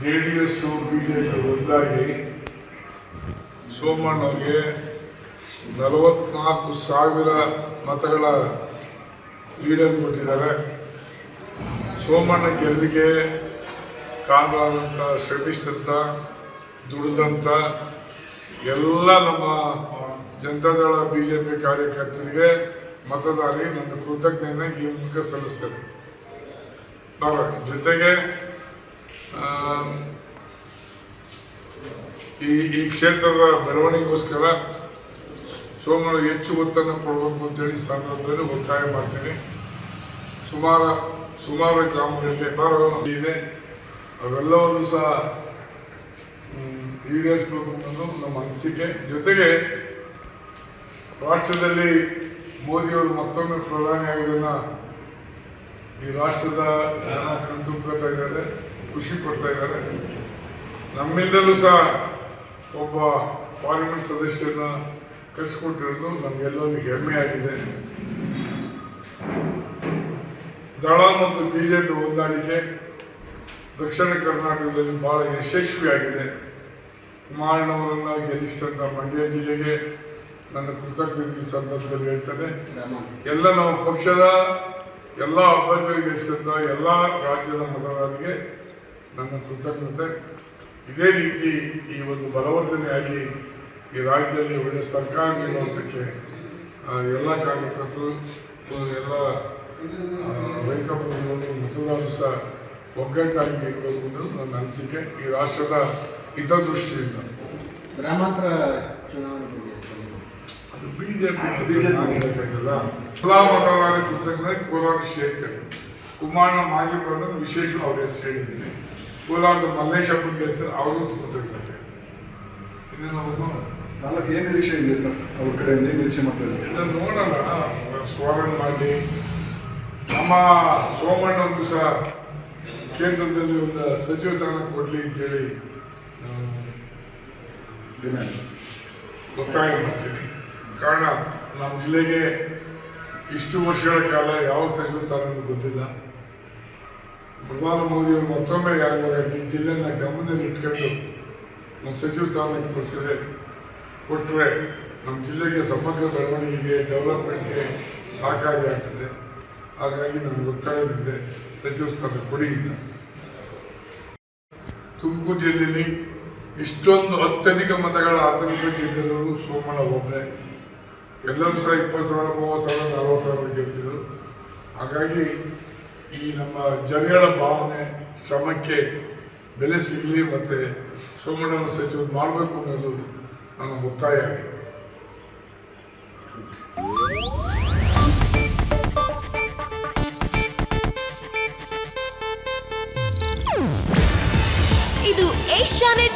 J D S BJP ಒಂದಾಗಿ ಸೋಮಣ್ಣವ್ರಿಗೆ ನಲವತ್ನಾಲ್ಕು ಸಾವಿರ ಮತಗಳ ಲೀಡರ್ ಕೊಟ್ಟಿದ್ದಾರೆ. ಸೋಮಣ್ಣ ಗೆಲುವಿಗೆ ಕಾರಣವಾದಂಥ ಶ್ರಮಿಸಿದಂಥ ದುಡಿದಂಥ ಎಲ್ಲ ನಮ್ಮ ಜನತಾದಳ ಬಿ ಜೆ ಪಿ ಕಾರ್ಯಕರ್ತರಿಗೆ ಮತದಾರರಿಗೆ ನನ್ನ ಕೃತಜ್ಞತೆಯನ್ನು ಈ ಮೂಲಕ ಸಲ್ಲಿಸ್ತೇನೆ. ಜೊತೆಗೆ ಈ ಈ ಕ್ಷೇತ್ರದ ಬೆಳವಣಿಗೆಗೋಸ್ಕರ ಸೋಮವಾರ ಹೆಚ್ಚು ಒತ್ತನ್ನು ಕೊಡಬೇಕು ಅಂತೇಳಿ ಸಂದರ್ಭದಲ್ಲಿ ಒತ್ತಾಯ ಮಾಡ್ತೀನಿ. ಸುಮಾರು ಸುಮಾರು ಗ್ರಾಮಗಳಲ್ಲಿ ಬಹಳ ಇದೆ. ಅವೆಲ್ಲವನ್ನು ಸಹ ಈಡೇರಿಸಬೇಕು ಅನ್ನೋದು ನಮ್ಮ ಅನಿಸಿಕೆ. ಜೊತೆಗೆ ರಾಷ್ಟ್ರದಲ್ಲಿ ಮೋದಿಯವರು ಮತ್ತೊಮ್ಮೆ ಪ್ರಧಾನಿ ಆಗಿದ್ದನ್ನ ಈ ರಾಷ್ಟ್ರದ ಜನ ಕಣ್ತುಂಬ್ಕೊತಾ ಇದ್ದಾರೆ, ಖುಷಿ ಪಡ್ತಾ ಇದ್ದಾರೆ. ನಮ್ಮಿಂದಲೂ ಸಹ ಒಬ್ಬ ಪಾರ್ಲಿಮೆಂಟ್ ಸದಸ್ಯರನ್ನ ಕಳಿಸ್ಕೊಟ್ಟಿರೋದು ನಮಗೆಲ್ಲರಿಗೂ ಹೆಮ್ಮೆ ಆಗಿದೆ. ದಳ ಮತ್ತು ಬಿ ಜೆ ಪಿ ಹೊಂದಾಣಿಕೆ ದಕ್ಷಿಣ ಕರ್ನಾಟಕದಲ್ಲಿ ಬಹಳ ಯಶಸ್ವಿಯಾಗಿದೆ. ಕುಮಾರಣ್ಣವರನ್ನು ಗೆಲ್ಲಿಸಿದಂಥ ಮಂಡ್ಯ ಜಿಲ್ಲೆಗೆ ನನ್ನ ಕೃತಜ್ಞತೆ ಈ ಸಂದರ್ಭದಲ್ಲಿ ಹೇಳ್ತೇನೆ. ಎಲ್ಲ ನಮ್ಮ ಪಕ್ಷದ ಎಲ್ಲ ಅಭ್ಯರ್ಥಿಗಳಿಗೆ ಸಿದ್ಧ ಎಲ್ಲ ರಾಜ್ಯದ ಮತದಾರರಿಗೆ ನನ್ನ ಕೃತಜ್ಞತೆ. ಇದೇ ರೀತಿ ಈ ಒಂದು ಬಲವರ್ಧನೆಯಾಗಿ ಈ ರಾಜ್ಯದಲ್ಲಿ ಒಳ್ಳೆ ಸರ್ಕಾರ ನೀಡುವಂಥಕ್ಕೆ ಎಲ್ಲ ಕಾರ್ಯಕರ್ತರು ಎಲ್ಲ ರೈತ ಬಂಧುಗಳು ಮತದಾರರು ಸಹ ಒಗ್ಗಟ್ಟಾಗಿ ಇರಬೇಕು ಅನ್ನೋದು ನನ್ನ ಅನಿಸಿಕೆ ಈ ರಾಷ್ಟ್ರದ ಹಿತದೃಷ್ಟಿಯಿಂದ. ಗ್ರಾಮಾಂತರ ಚುನಾವಣೆ ಬಗ್ಗೆ. ಬಿಜೆಪಿ ಕಲಾಮತವಾದ ಕೃತಜ್ಞತೆ ಕೋಲಾರ ಶೇಖರ್ ಕುಮಾರ ಮಾಜಿ ಪ್ರಧಾನ ವಿಶೇಷ ಅವ್ರ ಹೆಸರು ಹೇಳಿದ್ದೀನಿ. ಕೋಲಾರದ ಮಲ್ಲೇಶಪ್ಪ ಹೆಸರು ಅವರು ಕೃತಜ್ಞತೆ. ಇನ್ನೇನು ನಾಲ್ಕು ಏನು ನಿರೀಕ್ಷೆ ಇದೆ ಸರ್? ಅವ್ರ ಕಡೆ ಏನು ನಿರೀಕ್ಷೆ ಮಾಡ್ತಾ ಇದ್ದಾರೆ? ಇದನ್ನು ನೋಡೋಣ. ಸ್ವಾಗತ ಮಾಡಿ. ನಮ್ಮ ಸೋಮಣ್ಣವ್ರಿಗೂ ಸಹ ಕೇಂದ್ರದಲ್ಲಿ ಒಂದು ಸಚಿವ ಸ್ಥಾನ ಕೊಡಲಿ ಅಂತೇಳಿ ಒತ್ತಾಯ ಮಾಡ್ತೀನಿ. ಕಾರಣ, ನಮ್ಮ ಜಿಲ್ಲೆಗೆ ಇಷ್ಟು ವರ್ಷಗಳ ಕಾಲ ಯಾವ ಸಚಿವ ಸ್ಥಾನ ಗೊತ್ತಿಲ್ಲ ಪ್ರಧಾನಿ ಮೋದಿಯವರು ಮತ್ತೊಮ್ಮೆ ಯಾವಾಗ ಈ ಜಿಲ್ಲೆನ ಗಮನದಲ್ಲಿ ಇಟ್ಕೊಂಡು ಒಂದು ಸಚಿವ ಸ್ಥಾನಕ್ಕೆ ಕೊಡಿಸಿದೆ ಕೊಟ್ಟರೆ ನಮ್ಮ ಜಿಲ್ಲೆಗೆ ಸಮಗ್ರ ಬೆಳವಣಿಗೆಗೆ ಡೆವಲಪ್ಮೆಂಟ್ಗೆ ಸಹಕಾರಿ ಆಗ್ತದೆ. ಹಾಗಾಗಿ ನನಗೆ ಒತ್ತಾಯವಿದೆ ಸಚಿವ ಸ್ಥಾನ ಕೊಡಿ ತುಮಕೂರು ಜಿಲ್ಲೆಯಲ್ಲಿ ಇಷ್ಟೊಂದು ಅತ್ಯಧಿಕ ಮತಗಳ ಆತಂಕ ಗೆದ್ದಿರೋರು ಸೋಮಣ್ಣ ಒಬ್ಬರೇ. ಎಲ್ಲರೂ ಸಹ ಇಪ್ಪತ್ತು ಸಾವಿರ, ಮೂವತ್ತು ಸಾವಿರ, ನಲವತ್ತು ಸಾವಿರ ಗೆಲ್ತಿದ್ರು. ಹಾಗಾಗಿ ಈ ನಮ್ಮ ಜನಗಳ ಭಾವನೆ, ಶ್ರಮಕ್ಕೆ ಬೆಲೆ ಸಿಗಲಿ ಮತ್ತು ಸೋಮಣ್ಣ ಸಚಿವರು ಮಾಡಬೇಕು ಅನ್ನೋದು ನನ್ನ ಒತ್ತಾಯ ಆಗಿದೆ. ಇದು ಏಷ್ಯಾನೆಟ್